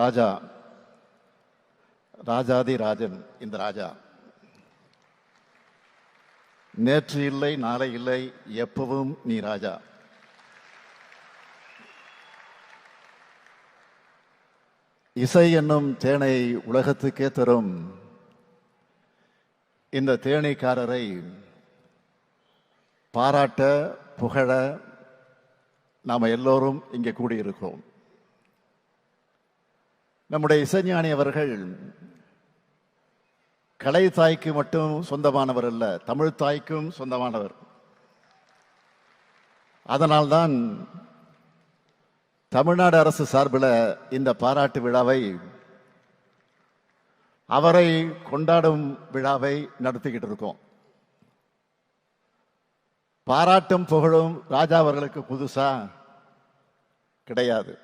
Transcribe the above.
ராஜா ராஜாதி ராஜன் இந்த ராஜா. நேற்று இல்லை நாளை இல்லை எப்பவும் நீ ராஜா. இசை என்னும் தேனை உலகத்துக்கே தரும். இந்த தேனீக்காரரை பாராட்ட புகழ நாம் எல்லோரும் இங்கே கூடியிருக்கிறோம். நம்முடைய இசைஞானி அவர்கள் கலை தாய்க்கு மட்டும் சொந்தமானவர் அல்ல தமிழ் தாய்க்கும் சொந்தமானவர். அதனால்தான் தமிழ்நாடு அரசு சார்பில் இந்த பாராட்டு விழாவை அவரை கொண்டாடும் விழாவை நடத்திக்கிட்டு இருக்கோம். பாராட்டும் புகழும் ராஜா அவர்களுக்கு புதுசா கிடையாது.